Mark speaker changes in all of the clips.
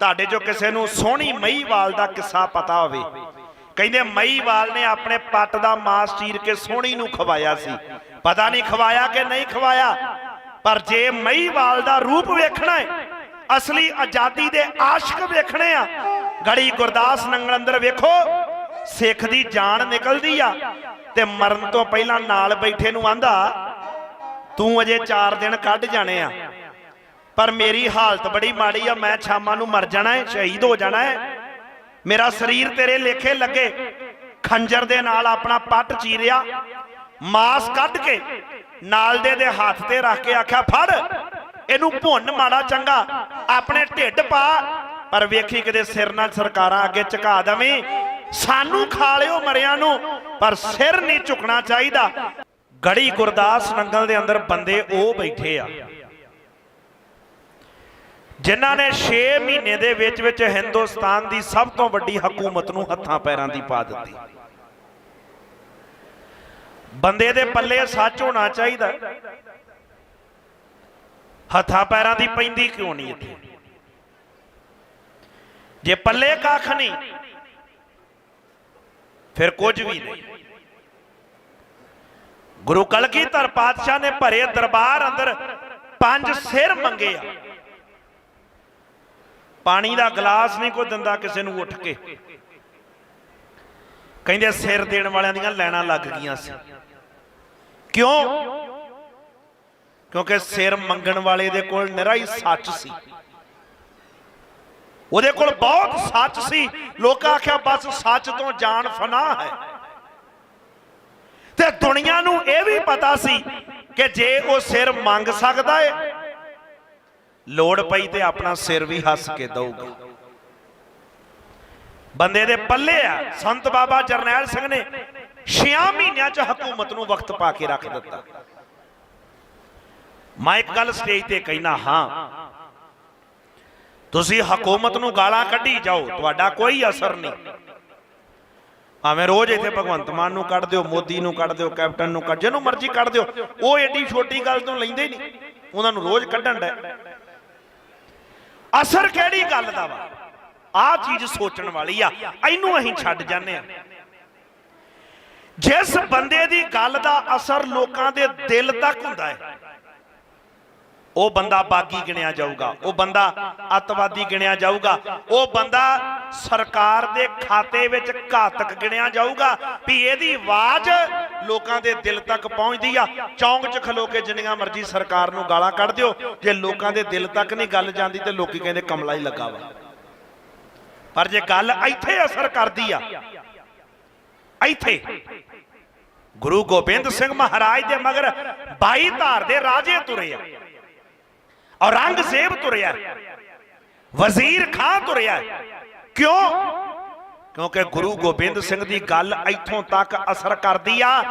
Speaker 1: ਤੁਹਾਡੇ ਚੋਂ ਕਿਸੇ ਨੂੰ ਸੋਹਣੀ ਮਹੀਵਾਲ ਦਾ ਕਿੱਸਾ ਪਤਾ ਹੋਵੇ, ਕਹਿੰਦੇ ਮਹੀਵਾਲ ਨੇ ਆਪਣੇ ਪੱਟ ਦਾ ਮਾਸ ਚੀਰ ਕੇ ਸੋਹਣੀ ਨੂੰ ਖਵਾਇਆ ਸੀ। ਪਤਾ ਨਹੀਂ ਖਵਾਇਆ ਕਿ ਨਹੀਂ ਖਵਾਇਆ, ਪਰ ਜੇ ਮਹੀਵਾਲ ਦਾ ਰੂਪ ਵੇਖਣਾ ਹੈ, ਅਸਲੀ ਆਜ਼ਾਦੀ ਦੇ ਆਸ਼ਿਕ ਵੇਖਣੇ ਆ। ਗੜੀ ਗੁਰਦਾਸ ਨੰਗਲ ਅੰਦਰ ਵੇਖੋ, ਸਿੱਖ ਦੀ ਜਾਨ ਨਿਕਲਦੀ ਆ ਤੇ ਮਰਨ ਤੋਂ ਪਹਿਲਾਂ ਨਾਲ ਬੈਠੇ ਨੂੰ ਆਂਦਾ, ਤੂੰ ਅਜੇ 4 ਦਿਨ ਕੱਢ ਜਾਣੇ ਆ। ਪਰ ਮੇਰੀ ਹਾਲਤ ਬੜੀ ਮਾੜੀ ਆ, ਮੈਂ ਸ਼ਾਮਾਂ ਨੂੰ ਮਰ ਜਾਣਾ ਹੈ, ਸ਼ਹੀਦ ਹੋ ਜਾਣਾ ਹੈ। ਮੇਰਾ ਸਰੀਰ ਤੇਰੇ ਲੇਖੇ ਲੱਗੇ। ਖੰਜਰ ਦੇ ਨਾਲ ਆਪਣਾ ਪੱਟ ਚੀਰਿਆ, ਮਾਸ ਕੱਢ ਕੇ ਨਾਲ ਦੇ ਦੇ ਹੱਥ ਤੇ ਰੱਖ ਕੇ ਆਖਿਆ, ਫੜ, ਇਹਨੂੰ ਭੁੰਨ ਮਾੜਾ ਚੰਗਾ, ਆਪਣੇ ਢਿੱਡ ਪਾ। ਪਰ ਵੇਖੀ ਕਿਤੇ ਸਿਰ ਨਾਲ ਸਰਕਾਰਾਂ ਅੱਗੇ ਝੁਕਾ ਦਵੇਂ। ਸਾਨੂੰ ਖਾ ਲਿਓ ਮਰਿਆਂ ਨੂੰ, ਪਰ ਸਿਰ ਨਹੀਂ ਝੁਕਣਾ ਚਾਹੀਦਾ। ਗੜੀ ਗੁਰਦਾਸ ਨੰਗਲ ਦੇ ਅੰਦਰ ਬੰਦੇ ਉਹ ਬੈਠੇ ਆ। ਜਿਨ੍ਹਾਂ ਨੇ 6 ਮਹੀਨੇ ਦੇ ਵਿੱਚ ਵਿੱਚ ਹਿੰਦੁਸਤਾਨ ਦੀ ਸਭ ਤੋਂ ਵੱਡੀ ਹਕੂਮਤ ਨੂੰ ਹੱਥਾਂ ਪੈਰਾਂ ਦੀ ਪਾ ਦਿੱਤੀ। ਬੰਦੇ ਦੇ ਪੱਲੇ ਸੱਚ ਹੋਣਾ ਚਾਹੀਦਾ। ਹੱਥਾਂ ਪੈਰਾਂ ਦੀ ਪੈਂਦੀ ਕਿਉਂ ਨਹੀਂ ਇੱਥੇ? ਜੇ ਪੱਲੇ ਕੱਖ ਨਹੀਂ, ਫਿਰ ਕੁਝ ਵੀ ਨਹੀਂ। ਗੁਰੂ ਕਲਗੀਧਰ ਪਾਤਸ਼ਾਹ ਨੇ ਭਰੇ ਦਰਬਾਰ ਅੰਦਰ ਪੰਜ ਸਿਰ ਮੰਗੇ ਆ। ਪਾਣੀ ਦਾ ਗਲਾਸ ਨਹੀਂ ਕੋਈ ਦਿੰਦਾ ਕਿਸੇ ਨੂੰ ਉੱਠ ਕੇ। ਕਹਿੰਦੇ ਸਿਰ ਦੇਣ ਵਾਲਿਆਂ ਦੀਆਂ ਲੈਣਾ ਲੱਗ ਗਈਆਂ ਸੀ। ਕਿਉਂ? ਕਿਉਂਕਿ ਸਿਰ ਮੰਗਣ ਵਾਲੇ ਦੇ ਕੋਲ ਨਿਰਾ ਹੀ ਸੱਚ ਸੀ। ਉਹਦੇ ਕੋਲ ਬਹੁਤ ਸੱਚ ਸੀ। ਲੋਕਾਂ ਆਖਿਆ, ਬਸ ਸੱਚ ਤੋਂ ਜਾਨ ਫਨਾ ਹੈ। ਤੇ ਦੁਨੀਆ ਨੂੰ ਇਹ ਵੀ ਪਤਾ ਸੀ ਕਿ ਜੇ ਉਹ ਸਿਰ ਮੰਗ ਸਕਦਾ ਹੈ ਲੋੜ ਪਈ ਤੇ ਆਪਣਾ ਸਿਰ ਵੀ ਹੱਸ ਕੇ ਦਊਗਾ। ਬੰਦੇ ਦੇ ਪੱਲੇ ਆ। ਸੰਤ ਬਾਬਾ ਜਰਨੈਲ ਸਿੰਘ ਨੇ 6 ਮਹੀਨਿਆਂ ਚ ਹਕੂਮਤ ਨੂੰ ਵਕਤ ਪਾ ਕੇ ਰੱਖ ਦਿੱਤਾ। ਮੈਂ ਇੱਕ ਗੱਲ ਸਟੇਜ ਤੇ ਕਹਿਣਾ ਹਾਂ। ਤੁਸੀਂ ਹਕੂਮਤ ਨੂੰ ਗਾਲਾਂ ਕੱਢੀ ਜਾਓ, ਤੁਹਾਡਾ ਕੋਈ ਅਸਰ ਨਹੀਂ। ਭਾਵੇਂ ਰੋਜ਼ ਇੱਥੇ ਭਗਵੰਤ ਮਾਨ ਨੂੰ ਕੱਢ ਦਿਓ, ਮੋਦੀ ਨੂੰ ਕੱਢ ਦਿਓ, ਕੈਪਟਨ ਨੂੰ ਕੱਢ, ਜਿਹਨੂੰ ਮਰਜ਼ੀ ਕੱਢ ਦਿਓ, ਉਹ ਏਡੀ ਛੋਟੀ ਗੱਲ ਤੋਂ ਲੈਂਦੇ ਨਹੀਂ। ਉਹਨਾਂ ਨੂੰ ਰੋਜ਼ ਕੱਢਣ ਦਾ ਅਸਰ ਕਿਹੜੀ ਗੱਲ ਦਾ ਵਾ? ਆਹ ਚੀਜ਼ ਸੋਚਣ ਵਾਲੀ ਆ। ਇਹਨੂੰ ਅਸੀਂ ਛੱਡ ਜਾਂਦੇ ਆ। ਜਿਸ ਬੰਦੇ ਦੀ ਗੱਲ ਦਾ ਅਸਰ ਲੋਕਾਂ ਦੇ ਦਿਲ ਤੱਕ ਹੁੰਦਾ ਹੈ ਉਹ ਬੰਦਾ ਬਾਗੀ ਗਿਣਿਆ ਜਾਊਗਾ, ਉਹ ਬੰਦਾ ਅਤਵਾਦੀ ਗਿਣਿਆ ਜਾਊਗਾ, ਉਹ ਬੰਦਾ ਸਰਕਾਰ ਦੇ ਖਾਤੇ ਵਿੱਚ ਘਾਤਕ ਗਿਣਿਆ ਜਾਊਗਾ ਵੀ ਇਹਦੀ ਆਵਾਜ਼ ਲੋਕਾਂ ਦੇ ਦਿਲ ਤੱਕ ਪਹੁੰਚਦੀ ਆ। ਚੌਂਕ 'ਚ ਖਲੋ ਕੇ ਜਿੰਨੀਆਂ ਮਰਜ਼ੀ ਸਰਕਾਰ ਨੂੰ ਗਾਲਾਂ ਕੱਢ ਦਿਓ, ਜੇ ਲੋਕਾਂ ਦੇ ਦਿਲ ਤੱਕ ਨਹੀਂ ਗੱਲ ਜਾਂਦੀ ਤੇ ਲੋਕੀ ਕਹਿੰਦੇ ਕਮਲਾ ਹੀ ਲੱਗਾ ਵਾ। ਪਰ ਜੇ ਗੱਲ ਇੱਥੇ ਅਸਰ ਕਰਦੀ ਆ, ਇੱਥੇ ਗੁਰੂ ਗੋਬਿੰਦ ਸਿੰਘ ਮਹਾਰਾਜ ਦੇ ਮਗਰ 22 ਧਾਰ ਦੇ ਰਾਜੇ ਤੁਰੇ ਆ। ਔਰੰਗਜ਼ੇਬ ਤੁਰਿਆ। ਵਜ਼ੀਰ ਖਾਂ ਤੁਰਿਆ। ਕਿਉਂ? ਕਿਉਂਕਿ ਗੁਰੂ ਗੋਬਿੰਦ ਸਿੰਘ ਦੀ ਗੱਲ ਇੱਥੋਂ ਤੱਕ ਅਸਰ ਕਰਦੀ ਆ।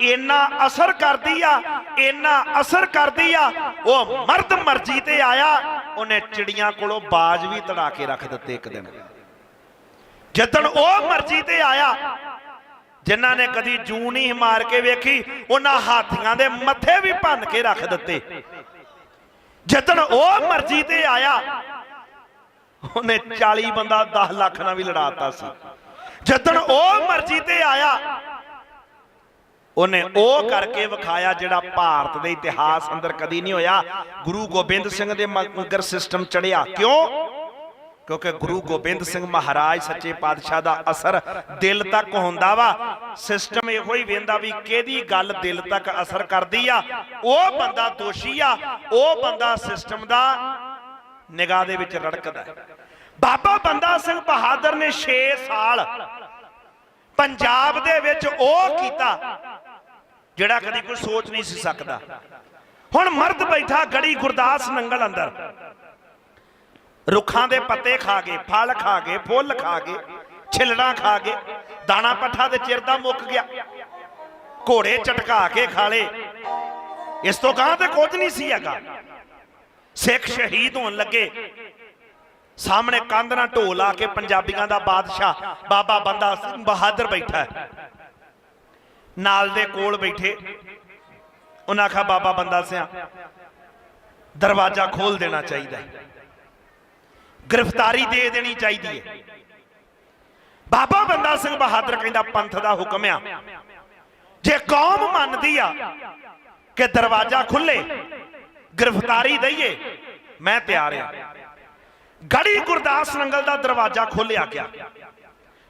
Speaker 1: ਇੰਨਾ ਅਸਰ ਕਰਦੀ ਆ, ਇੰਨਾ ਅਸਰ ਕਰਦੀ ਆ। ਉਹ ਮਰਦ ਮਰਜ਼ੀ ਤੇ ਆਇਆ। ਉਹਨੇ ਚਿੜੀਆਂ ਕੋਲੋਂ ਬਾਜ ਵੀ ਤੜਾ ਕੇ ਰੱਖ ਦਿੱਤੇ ਇੱਕ ਦਿਨ। ਜਦੋਂ ਉਹ ਮਰਜ਼ੀ ਤੇ ਆਇਆ, ਜਿਨ੍ਹਾਂ ਨੇ ਕਦੀ ਜੂ ਨਹੀਂ ਮਾਰ ਕੇ ਵੇਖੀ, ਉਹਨਾਂ ਹਾਥੀਆਂ ਦੇ ਮੱਥੇ ਵੀ ਭੰਨ ਕੇ ਰੱਖ ਦਿੱਤੇ। ਜਦੋਂ ਉਹ ਮਰਜ਼ੀ ਤੇ ਆਇਆ, ਉਹਨੇ 40 ਬੰਦਾ 10 ਲੱਖ ਨਾਲ ਵੀ ਲੜਾਤਾ ਸੀ। ਜਦੋਂ ਉਹ ਮਰਜ਼ੀ ਤੇ ਆਇਆ, ਉਹਨੇ ਉਹ ਕਰਕੇ ਵਿਖਾਇਆ ਜਿਹੜਾ ਭਾਰਤ ਦੇ ਇਤਿਹਾਸ ਅੰਦਰ ਕਦੀ ਨਹੀਂ ਹੋਇਆ। ਗੁਰੂ ਗੋਬਿੰਦ ਸਿੰਘ ਦੇ ਮਗਰ ਸਿਸਟਮ ਚੜਿਆ। ਕਿਉਂ? ਕਿਉਂਕਿ ਗੁਰੂ ਗੋਬਿੰਦ ਸਿੰਘ ਮਹਾਰਾਜ ਸੱਚੇ ਪਾਤਸ਼ਾਹ ਦਾ ਅਸਰ ਦਿਲ ਤੱਕ ਹੁੰਦਾ ਵਾ। ਸਿਸਟਮ ਇਹੋ ਹੀ ਵੇਂਦਾ ਵੀ ਕਿਹਦੀ ਗੱਲ ਦਿਲ ਤੱਕ ਅਸਰ ਕਰਦੀ ਆ। ਉਹ ਬੰਦਾ ਦੋਸ਼ੀ ਆ, ਉਹ ਬੰਦਾ ਸਿਸਟਮ ਦਾ ਨਿਗਾਹ ਦੇ ਵਿੱਚ ਰੜਕਦਾ ਬਾਬਾ ਬੰਦਾ ਸਿੰਘ ਬਹਾਦਰ ਨੇ 6 ਸਾਲ ਪੰਜਾਬ ਦੇ ਵਿੱਚ ਉਹ ਕੀਤਾ ਜਿਹੜਾ ਕਦੀ ਕੋਈ ਸੋਚ ਨਹੀਂ ਸੀ ਸਕਦਾ। ਹੁਣ ਮਰਦ ਬੈਠਾ ਗੜੀ ਗੁਰਦਾਸ ਨੰਗਲ ਅੰਦਰ। ਰੁੱਖਾਂ ਦੇ ਪੱਤੇ ਖਾ ਗਏ, ਫਲ ਖਾ ਗਏ, ਫੁੱਲ ਖਾ ਗਏ, ਛਿਲੜਾਂ ਖਾ ਗਏ, ਦਾਣਾ ਪੱਠਾ ਦੇ ਚਿਰ ਚਿਰਦਾ ਮੁੱਕ ਗਿਆ। ਘੋੜੇ ਚਟਕਾ ਕੇ ਖਾ ਲੇ ਇਸ ਤੋਂ ਗਾਂ ਤੇ ਕੁਝ ਨਹੀਂ ਸੀ ਹੈਗਾ। ਸਿੱਖ ਸ਼ਹੀਦ ਹੋਣ ਲੱਗੇ। ਸਾਹਮਣੇ ਕੰਧ ਨਾਲ ਢੋਲ ਆ ਕੇ ਪੰਜਾਬੀਆਂ ਦਾ ਬਾਦਸ਼ਾਹ ਬਾਬਾ ਬੰਦਾ ਸਿੰਘ ਬਹਾਦਰ ਬੈਠਾ ਹੈ। ਨਾਲ ਦੇ ਕੋਲ ਬੈਠੇ। ਉਹਨਾਂ ਆਖਾ ਬਾਬਾ ਬੰਦਾ ਸਿਆ, ਦਰਵਾਜ਼ਾ ਖੋਲ ਦੇਣਾ ਚਾਹੀਦਾ ਹੈ। ਗ੍ਰਿਫਤਾਰੀ ਦੇ ਦੇਣੀ ਚਾਹੀਦੀ ਹੈ। ਬਾਬਾ ਬੰਦਾ ਸਿੰਘ ਬਹਾਦਰ ਕਹਿੰਦਾ, ਪੰਥ ਦਾ ਹੁਕਮ ਆ। ਜੇ ਕੌਮ ਮੰਨਦੀ ਆ ਕਿ ਦਰਵਾਜ਼ਾ ਖੁੱਲੇ, ਗ੍ਰਿਫਤਾਰੀ ਦਈਏ, ਮੈਂ ਤਿਆਰ ਆ। ਗੜੀ ਗੁਰਦਾਸ ਨੰਗਲ ਦਾ ਦਰਵਾਜ਼ਾ ਖੋਲਿਆ ਗਿਆ।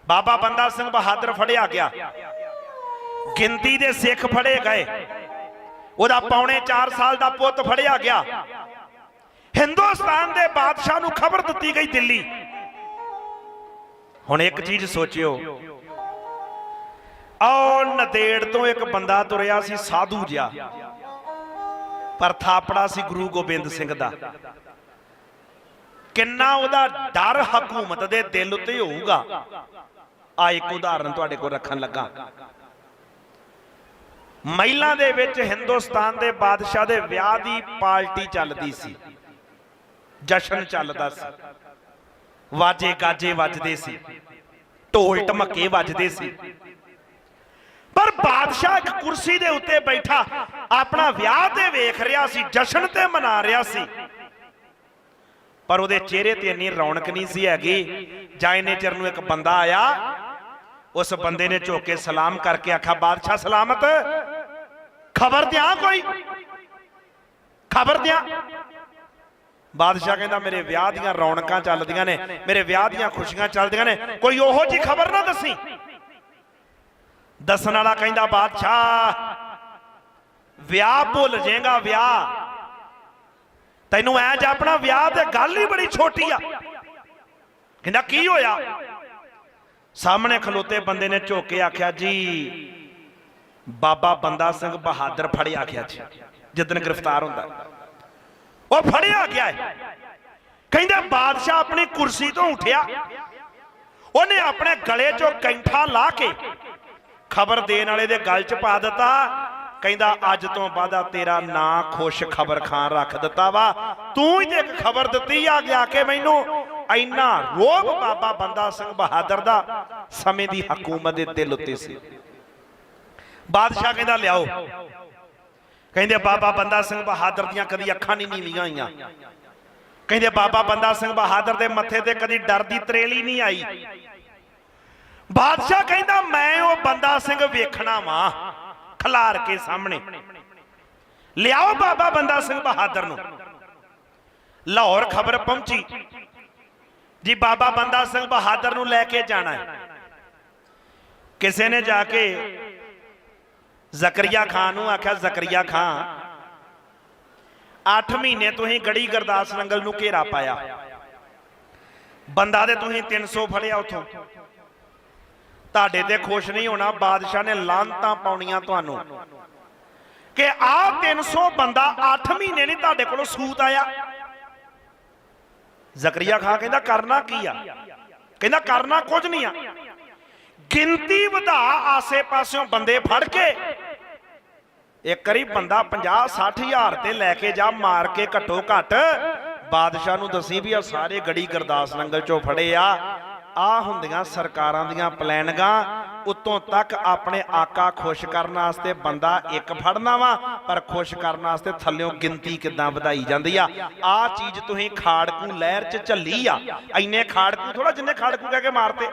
Speaker 1: ਬਾਬਾ ਬੰਦਾ ਸਿੰਘ ਬਹਾਦਰ ਫੜਿਆ ਗਿਆ। ਗਿਣਤੀ ਦੇ ਸਿੱਖ ਫੜੇ ਗਏ। ਉਹਦਾ ਪੌਣੇ 4 ਸਾਲ ਦਾ ਪੁੱਤ ਫੜਿਆ ਗਿਆ। ਹਿੰਦੁਸਤਾਨ ਦੇ ਬਾਦਸ਼ਾਹ ਨੂੰ ਖਬਰ ਦਿੱਤੀ ਗਈ ਦਿੱਲੀ। ਹੁਣ ਇੱਕ ਚੀਜ਼ ਸੋਚਿਓ। ਆਹ ਨਦੇੜ ਤੋਂ ਇੱਕ ਬੰਦਾ ਤੁਰਿਆ ਸੀ ਸਾਧੂ ਜਿਹਾ। ਪਰ ਥਾਪੜਾ ਸੀ ਗੁਰੂ ਗੋਬਿੰਦ ਸਿੰਘ ਦਾ। ਕਿੰਨਾ ਉਹਦਾ ਡਰ ਹਕੂਮਤ ਦੇ ਦਿਲ ਉੱਤੇ ਹੋਊਗਾ। ਆ ਇੱਕ ਉਦਾਹਰਨ ਤੁਹਾਡੇ ਕੋਲ ਰੱਖਣ ਲੱਗਾ। ਮਹਿਲਾਂ ਦੇ ਵਿੱਚ ਹਿੰਦੁਸਤਾਨ ਦੇ ਬਾਦਸ਼ਾਹ ਦੇ ਵਿਆਹ ਦੀ ਪਾਰਟੀ ਚੱਲਦੀ ਸੀ। ਜਸ਼ਨ ਚੱਲਦਾ ਸੀ। ਵਾਜੇ ਗਾਜੇ ਵੱਜਦੇ ਸੀ। ਢੋਲ ਢਮੱਕੇ ਵੱਜਦੇ ਸੀ। ਪਰ ਬਾਦਸ਼ਾਹ ਇੱਕ ਕੁਰਸੀ ਦੇ ਉੱਤੇ ਬੈਠਾ, ਆਪਣਾ ਵਿਆਹ ਤੇ ਵੇਖ ਰਿਹਾ ਸੀ, ਜਸ਼ਨ ਤੇ ਮਨਾ ਰਿਹਾ ਸੀ। ਪਰ ਉਹਦੇ ਚਿਹਰੇ ਤੇ ਇੰਨੀ ਰੌਣਕ ਨਹੀਂ ਸੀ ਹੈਗੀ, ਜਾਂ ਇੰਨੇ ਚਿਰ ਨੂੰ ਇੱਕ ਬੰਦਾ ਆਇਆ, ਉਸ ਬੰਦੇ ਨੇ ਝੁੱਕ ਕੇ ਸਲਾਮ ਕਰਕੇ ਆਖਾ ਬਾਦਸ਼ਾਹ ਸਲਾਮਤ? ਖਬਰ ਦਿਆਂ ਕੋਈ? ਖਬਰ ਦਿਆਂ? ਬਾਦਸ਼ਾਹ ਕਹਿੰਦਾ, ਮੇਰੇ ਵਿਆਹ ਦੀਆਂ ਰੌਣਕਾਂ ਚੱਲਦੀਆਂ ਨੇ, ਮੇਰੇ ਵਿਆਹ ਦੀਆਂ ਖੁਸ਼ੀਆਂ ਚੱਲਦੀਆਂ ਨੇ, ਕੋਈ ਉਹੋ ਜੀ ਖਬਰ ਨਾ ਦੱਸੀ? ਦੱਸਣ ਵਾਲਾ ਕਹਿੰਦਾ, ਬਾਦਸ਼ਾਹ, ਵਿਆਹ ਭੁੱਲ ਜਾਏਗਾ, ਵਿਆਹ। ਤੈਨੂੰ ਐ ਜ ਆਪਣਾ ਵਿਆਹ ਤੇ ਗੱਲ ਹੀ ਬੜੀ ਛੋਟੀ ਆ। ਕਹਿੰਦਾ, ਕੀ ਹੋਇਆ? ਸਾਹਮਣੇ ਖਲੋਤੇ ਬੰਦੇ ਨੇ ਝੁੱਕ ਕੇ ਆਖਿਆ, ਜੀ, ਬਾਬਾ ਬੰਦਾ ਸਿੰਘ ਬਹਾਦਰ ਫੜਿਆ ਆਖਿਆ ਜੀ ਜਿੱਦਨ ਗ੍ਰਿਫਤਾਰ ਹੁੰਦਾ। ਉਹ ਫੜਿਆ ਗਿਆ ਹੈ। ਕਹਿੰਦਾ, ਬਾਦਸ਼ਾਹ ਆਪਣੀ ਕੁਰਸੀ ਤੋਂ ਉੱਠਿਆ। ਉਹਨੇ ਆਪਣੇ ਗਲੇ 'ਚੋਂ ਕੈਂਠਾ ਲਾ ਕੇ ਖਬਰ ਦੇਣ ਵਾਲੇ ਦੇ ਗਲ 'ਚ ਪਾ ਦਿੱਤਾ। ਕਹਿੰਦਾ, ਅੱਜ ਤੋਂ ਬਾਅਦ ਤੇਰਾ ਨਾਂ ਖੁਸ਼ ਖਬਰ ਖਾਨ ਰੱਖ ਦਿੱਤਾ ਵਾ। ਤੂੰ ਹੀ ਤੇ ਇੱਕ ਖਬਰ ਦਿੱਤੀ ਆ ਗਿਆ ਕਿ ਮੈਨੂੰ ਇੰਨਾ ਰੋਬ ਬਾਬਾ ਬੰਦਾ ਸਿੰਘ ਬਹਾਦਰ ਦਾ ਸਮੇਂ ਦੀ ਹਕੂਮਤ ਦੇ ਦਿਲ ਉੱਤੇ ਸੀ। ਬਾਦਸ਼ਾਹ ਕਹਿੰਦਾ, ਲਿਆਓ। ਕਹਿੰਦੇ, ਬਾਬਾ ਬੰਦਾ ਸਿੰਘ ਬਹਾਦਰ ਦੀਆਂ ਕਦੀ ਅੱਖਾਂ ਨਹੀਂ ਨੀਵੀਆਂ ਹੋਈਆਂ ਕਹਿੰਦੇ, ਬਾਬਾ ਬੰਦਾ ਸਿੰਘ ਬਹਾਦਰ ਦੇ ਮੱਥੇ ਤੇ ਕਦੀ ਡਰ ਦੀ ਤਰੇਲੀ ਨਹੀਂ ਆਈ। ਬਾਦਸ਼ਾਹ ਕਹਿੰਦਾ, ਮੈਂ ਉਹ ਬੰਦਾ ਸਿੰਘ ਵੇਖਣਾ ਵਾਂ, ਖਲਾਰ ਕੇ ਸਾਹਮਣੇ। ਲਿਆਓ ਬਾਬਾ ਬੰਦਾ ਸਿੰਘ ਬਹਾਦਰ ਨੂੰ। ਲਾਹੌਰ ਖਬਰ ਪਹੁੰਚੀ। ਜੀ, ਬਾਬਾ ਬੰਦਾ ਸਿੰਘ ਬਹਾਦਰ ਨੂੰ ਲੈ ਕੇ ਜਾਣਾ ਹੈ। ਕਿਸੇ ਨੇ ਜਾ ਕੇ ਜ਼ਕਰੀਆ ਖਾਨ ਨੂੰ ਆਖਿਆ, ਜ਼ਕਰੀਆ ਖਾਨ 8 ਮਹੀਨੇ ਤੁਸੀਂ ਗੜੀ ਗਰਦਾਸ ਨੰਗਲ ਨੂੰ ਘੇਰਾ ਪਾਇਆ। ਬੰਦਾ ਦੇ ਤੁਸੀਂ 300 ਫੜਿਆ ਉਥੋਂ। ਤੁਹਾਡੇ ਤੇ ਖੁਸ਼ ਨਹੀਂ ਹੋਣਾ, ਬਾਦਸ਼ਾਹ ਨੇ ਲਾਂਤਾਂ ਪਾਉਣੀਆਂ ਤੁਹਾਨੂੰ। ਕਿ ਆਹ 300 ਬੰਦਾ 8 ਮਹੀਨੇ ਨਹੀਂ ਤੁਹਾਡੇ ਕੋਲੋਂ ਸੂਤ ਆਇਆ। ਜ਼ਕਰੀਆ ਖਾਨ ਕਹਿੰਦਾ, ਕਰਨਾ ਕੀ ਆ? ਕਹਿੰਦਾ, ਕਰਨਾ ਕੁਝ ਨਹੀਂ ਆ। ਗਿਣਤੀ ਵਧਾ ਆਸੇ-ਪਾਸਿਓਂ ਬੰਦੇ ਫੜ ਕੇ ਇੱਕ ਵਾਰੀ ਬੰਦਾ 50 60 ਹਜ਼ਾਰ ਤੇ ਲੈ ਕੇ ਜਾ, ਮਾਰ ਕੇ ਘੱਟੋ ਘੱਟ। ਬਾਦਸ਼ਾਹ ਨੂੰ ਦੱਸੀ ਵੀ ਆ ਸਾਰੇ ਗੜੀ ਗਰਦਾਸ ਨੰਗਲ ਚੋਂ ਫੜੇ ਆ। ਆ ਹੁੰਦੀਆਂ ਸਰਕਾਰਾਂ ਦੀਆਂ ਪਲੈਨਗਾਂ। ਉਤੋਂ ਤੱਕ ਆਪਣੇ ਆਕਾ ਖੁਸ਼ ਕਰਨ ਵਾਸਤੇ ਬੰਦਾ ਇੱਕ ਫੜਨਾ ਵਾ, ਪਰ ਖੁਸ਼ ਕਰਨ ਵਾਸਤੇ ਥੱਲਿਓਂ ਗਿਣਤੀ ਕਿਦਾਂ ਵਧਾਈ ਜਾਂਦੀ ਆ? ਆ ਚੀਜ਼ ਤੁਸੀਂ ਖਾੜਕੂ ਲਹਿਰ ਚ ਝੱਲੀ ਆ। ਐਨੇ ਖਾੜਕੂ ਥੋੜਾ ਜਿੰਨੇ ਖਾੜਕੂ ਕਹਿ ਕੇ ਮਾਰਤੇ।